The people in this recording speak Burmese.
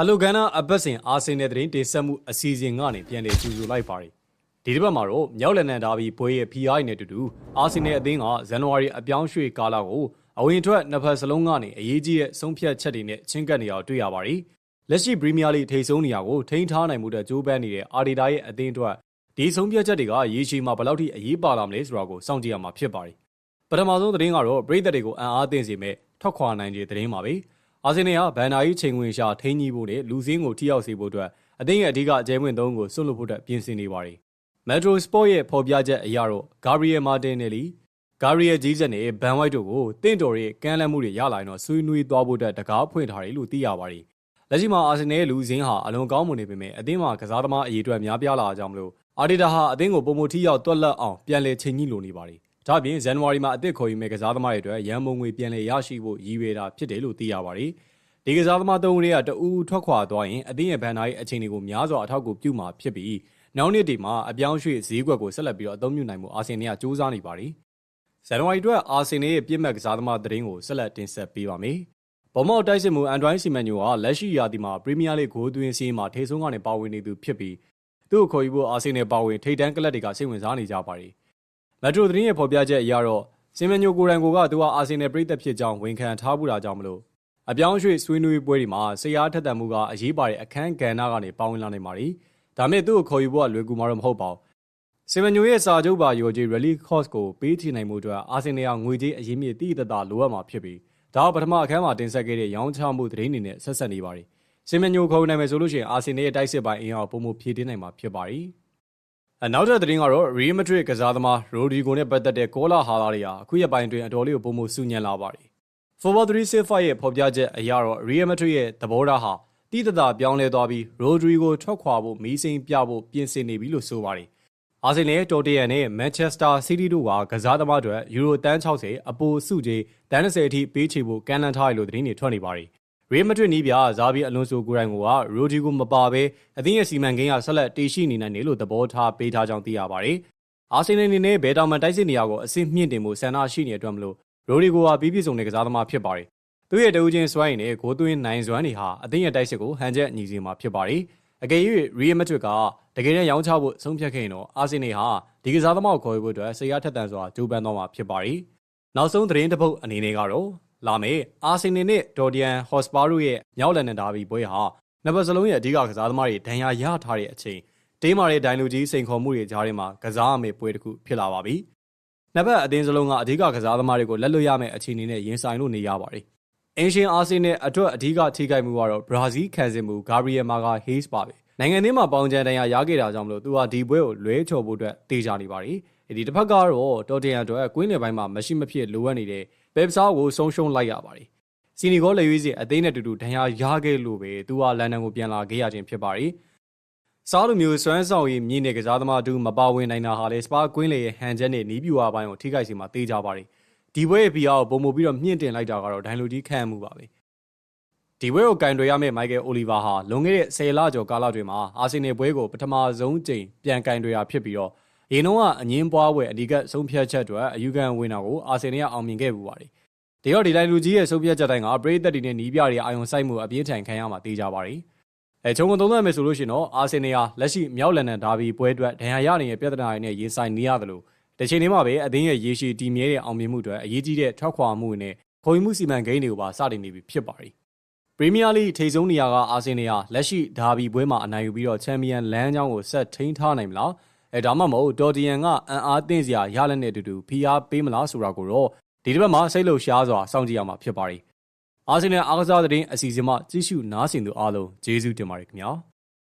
ဟယ်လိုကန်နာအပတ်စဉ်အာဆင်နယ်သတင်းတင်ဆက်မှုအစီအစဉ်ကနေပြန်လည်ကြိုဆိုလိုက်ပါတယ်ဒီတစ်ပတ်မှာတော့မြောက်လန်နန်ဒါဘီပွဲရဲ့ PI နဲ့တူတူအာဆင်နယ်အသင်းကဇန်နဝါရီအပြောင်းရွှေ့ကာလကိုအဝင်ထွက်နှစ်ဖက်စလုံးကနေအရေးကြီးတဲ့ဆုံးဖြတ်ချက်တွေနဲ့ချင်းကပ်နေအောင်တွေ့ရပါတယ်လက်ရှိပရီးမီးယားလိထိပ်ဆုံးနေရာကိုထိန်းထားနိုင်မှုတဲ့ကြိုးပမ်းနေတဲ့အာဒီတာရဲ့အသင်းအတွက်ဒီဆုံးဖြတ်ချက်တွေကရေရှည်မှာဘယ်လောက်ထိအရေးပါလာမလဲဆိုတာကိုစောင့်ကြည့်ရမှာဖြစ်ပါတယ်ပထမဆုံးသတင်းကတော့ပရိသတ်တွေကိုအံ့အားသင့်စေမဲ့ထွက်ခွာနိုင်တဲ့သတင်းပါပဲ။ အာဆင်နယ်ကဘန်နာကြီးချိန်ဝင်ရှာထိန်းကြီးဖို့နဲ့လူစင်းကိုထိရောက်စေဖို့အတွက်အသင်းရဲ့အဓိကအကျဲဝင်သုံးကိုဆွတ်လွတ်ဖို့အတွက်ပြင်ဆင်နေပါတယ်။ Metro Sport ရဲ့ဖော်ပြချက်အရတော့ Gabriel Martinelli, Gabriel Jesus နဲ့ Ben White တို့ကိုတင့်တော်ရဲ့ကမ်းလှမ်းမှုတွေရလာရင်တော့ဆွေးနွေးသွားဖို့အတွက်တကားဖွင့်ထားတယ်လို့သိရပါတယ်။လက်ရှိမှာအာဆင်နယ်လူစင်းဟာအလွန်ကောင်းမွန်နေပေမဲ့အသင်းမှာကစားသမားအရေးအတွက်များပြားလာကြမလို့အာဒီတာဟာအသင်းကိုပုံမထီရောက်တွက်လက်အောင်ပြန်လည်ချိန်ကြီးလိုနေပါတယ်။ ဒါ့အပြင်ဇန်နဝါရီမှာအသစ်ခေါ်ယူမဲ့ကစားသမားတွေအတွက်ရန်ပုံငွေပြန်လည်ရရှိဖို့ရည်ရွယ်တာဖြစ်တယ်လို့သိရပါတယ်။ဒီကစားသမားသုံးဦးတွေကတအူးထွက်ခွာသွားရင်အသင်းရဲ့ဘန်နာရဲ့အခြေအနေကိုများစွာအထောက်အကူပြုမှာဖြစ်ပြီးနောက်နှစ်ဒီမှာအပြောင်းရွှေ့ဈေးကွက်ကိုဆက်လက်ပြီးတော့အသုံးပြုနိုင်မှုအာဆင်နယ်ကစူးစမ်းနေပါတယ်။ဇန်နဝါရီအတွက်အာဆင်နယ်ရဲ့ပြစ်မှတ်ကစားသမားသတင်းကိုဆက်လက်တင်ဆက်ပေးပါမယ်။ဘောမောက်တိုက်စစ်မှုအန်ဒရိုင်းစီမန်ညိုကလက်ရှိရာသီမှာပရီးမီးယားလိဂိုးသွင်းစီးမှာထိဆုံးကနေပါဝင်နေသူဖြစ်ပြီးသူ့ကိုခေါ်ယူဖို့အာဆင်နယ်ပါဝင်ထိပ်တန်းကလပ်တွေကစိတ်ဝင်စားနေကြပါတယ်။ မက်ထရိုသတင်းရဲ့ဖော်ပြချက်အရတော့စီမန်ညိုကိုရန်ကိုကသူဟာအာဆင်နယ်ပြည်သက်ဖြစ်ကြောင်းဝန်ခံထားမှုတာကြောင့်မလို့အပြောင်းရွှေ့ဆွေးနွေးပွဲတွေမှာဆရာထက်သန်မှုကအရေးပါတဲ့အခန်းကဏ္ဍကနေပါဝင်လာနိုင်ပါတယ်။ဒါမဲ့သူ့ကိုခေါ်ယူဖို့ကလွယ်ကူမှာတော့မဟုတ်ပါဘူး။စီမန်ညိုရဲ့စာချုပ်ပါရော်ဂျီ Rally Cost ကိုပေးချေနိုင်မှုအတွက်အာဆင်နယ်ကငွေကြေးအရင်းမြစ်တည်တတာလိုအပ်မှာဖြစ်ပြီးဒါပထမအခန်းမှာတင်ဆက်ခဲ့တဲ့ရောင်းချမှုသတင်းတွေနဲ့ဆက်ဆက်နေပါတယ်။စီမန်ညိုခေါ်နိုင်မယ်ဆိုလို့ရှိရင်အာဆင်နယ်ရဲ့တိုက်စစ်ပိုင်းအင်အားပုံမှုဖြည့်တင်းနိုင်မှာဖြစ်ပါတယ်။ အနောက်ထပ်သတင်းကတော့ Real Madrid ကစားသမား Rodrigo နဲ့ပတ်သက်တဲ့ကောလာဟာလာတွေဟာအခုရက်ပိုင်းအတွင်းအတော်လေးကိုပုံမှုစုညံလာပါတယ်။ Football 365ရဲ့ဖော်ပြချက်အရတော့ Real Madrid ရဲ့သဘောထားဟာတိတတာပြောင်းလဲသွားပြီး Rodrigo ထွက်ခွာဖို့မီးစိမ်းပြဖို့ပြင်ဆင်နေပြီလို့ဆိုပါတယ်။အာဆင်နယ်တော်တရန်နဲ့ Manchester City တို့ကကစားသမားတွေယူရိုတန်း60အပိုစုကြီးတန်း30အထိပေးချေဖို့ကမ်းလှမ်းထားရလို့သတင်းတွေထွက်နေပါတယ်။ Real Madrid နီးပြဇာဘီအလွန်ဆိုကိုရိုင်ကိုက Rodrigo မပါဘဲအသင်းရဲ့စီမံကိန်းကဆက်လက်တည်ရှိနေနိုင်တယ်လို့သဘောထားပေးထားကြောင်းသိရပါတယ်။အာဆင်နယ်အနေနဲ့ဘယ်တောင်မှတိုက်စစ်နေရာကိုအဆင့်မြင့်တင်မှုဆန္ဒရှိနေတဲ့အတွက်မလို့ရိုဒီဂိုဟာပြီးပြည့်စုံတဲ့ကစားသမားဖြစ်ပါတယ်။သူ့ရဲ့တဦးချင်းစွမ်းရည်နဲ့ဂိုးသွင်းနိုင်စွမ်းတွေဟာအသင်းရဲ့တိုက်စစ်ကိုဟန်ချက်ညီစီမှာဖြစ်ပါတယ်။အကယ်၍ရီယယ်မက်ဒရစ်ကတကယ်နဲ့ရောင်းချဖို့ဆုံးဖြတ်ခဲ့ရင်တော့အာဆင်နယ်ဟာဒီကစားသမားကိုခေါ်ယူဖို့အတွက်ဆရာထက်သန်စွာကြိုးပမ်းသွားမှာဖြစ်ပါတယ်။နောက်ဆုံးသတင်းတစ်ပုဒ်အနေနဲ့ကတော့ လာမယ့်အာဆင်နယ်နဲ့ဒေါ်ဒီယန်ဟော့စပါတို့ရဲ့မြောက်လန်ဒန်ဒါဘီပွဲဟာနှစ်ပတ်စလုံးရဲ့အဓိကကစားသမားတွေဒဏ်ရာရထားတဲ့အချိန်တေးမာတဲ့ဒိုင်လူကြီးစိန်ခေါ်မှုတွေကြားထဲမှာကစားရမယ့်ပွဲတစ်ခုဖြစ်လာပါပြီ။နှစ်ဖက်အသင်းစလုံးကအဓိကကစားသမားတွေကိုလက်လွတ်ရမယ့်အခြေအနေနဲ့ရင်ဆိုင်လို့နေရပါတယ်။အင်ရှင်အာဆင်နယ်အတွက်အဓိကထိခိုက်မှုကတော့ဘရာဇီးခံစစ်မှုဂါဘရီယယ်မာဂါဟေးစ်ပါပဲ။နိုင်ငံသေးမှာပေါင်ချန်တန်ရာရခဲ့တာကြောင့်မလို့သူဟာဒီပွဲကိုလွဲချော်ဖို့အတွက်တေးကြနေပါတယ်။ဒီတစ်ဖက်ကတော့တော်တင်ရန်အတွက်ကွင်းလယ်ပိုင်းမှာမရှိမဖြစ်လိုအပ်နေတဲ့ ဘယ်ပစားကိုဆုံးရှုံးလိုက်ရပါတယ်။စီနီဂေါလေရွေးစီအသင်းနဲ့တူတူဒဏ်ရာရခဲ့လို့ပဲသူဟာလန်ဒန်ကိုပြန်လာခဲ့ရခြင်းဖြစ်ပါတယ်။စားလိုမျိုးစွမ်းဆောင်ရည်မြင့်တဲ့ကစားသမားတူမပါဝင်နိုင်တာဟာလေစပါကွင်းလေရဲ့ဟန်ချက်နဲ့နီးပြူဝါပိုင်းကိုထိခိုက်စေမှာတေးကြပါတယ်။ဒီဘွဲရဲ့ PR ကိုပုံမပြီးတော့မြင့်တင်လိုက်တာကတော့ဒိုင်လူကြီးခံမှုပါပဲ။ဒီဘွဲကိုကင်တွယ်ရမယ့်မိုက်ကယ်အိုလီဗာဟာလွန်ခဲ့တဲ့10လကျော်ကာလတွင်မှာအာဆင်နယ်ဘွဲကိုပထမဆုံးကြိမ်ပြန်ကင်တွယ်ရဖြစ်ပြီးတော့ ရေနှုံးကအငင်းပွားဝယ်အဓိကဆုံးဖြတ်ချက်တွေအယူခံဝင်တာကိုအာဆင်နယ်ကအောင်မြင်ခဲ့ပူပါတယ်။ဒီတော့ဒီတိုင်းလူကြီးရဲ့ဆုံးဖြတ်ချက်တိုင်းကပရိသတ်တွေနဲ့နီးပြတွေအာယုံစိုက်မှုအပြင်းထန်ခံရမှာတေးကြပါတယ်။အဲခြုံငုံသုံးသပ်မယ်ဆိုလို့ရှိရင်တော့အာဆင်နယ်ဟာလက်ရှိမြောက်လန်ဒန်ဒါဘီပွဲအတွက်ဒဏ်ရာရနေတဲ့ပြဿနာတွေနဲ့ရင်ဆိုင်နေရတယ်လို့တစ်ချိန်တည်းမှာပဲအသင်းရဲ့ရေရှည်တည်မြဲတဲ့အောင်မြင်မှုတွေအရေးကြီးတဲ့ထွက်ခွာမှုနဲ့ခုံမှုစီမံကိန်းတွေကိုပါစတင်နေပြီဖြစ်ပါတယ်။ပရီးမီးယားလိထိပ်ဆုံးနေရာကအာဆင်နယ်ဟာလက်ရှိဒါဘီပွဲမှာအနိုင်ယူပြီးတော့ချန်ပီယံလမ်းကြောင်းကိုဆက်ထိန်းထားနိုင်မလား။ အဲဒါမှမဟုတ်ဒေါ်တီယန်ကအန်အားသင့်စရာရလက်နဲ့အတူတူဖိအားပေးမလားဆိုတာကိုတော့ဒီတစ်ပတ်မှာစိတ်လှုပ်ရှားစွာစောင့်ကြည့်ရမှာဖြစ်ပါတယ်။အာဆင်နယ်အားကစားသတင်းအစီအစဉ်မှကြည့်ရှုနားဆင်သူအားလုံးကျေးဇူးတင်ပါတယ်ခင်ဗျာ။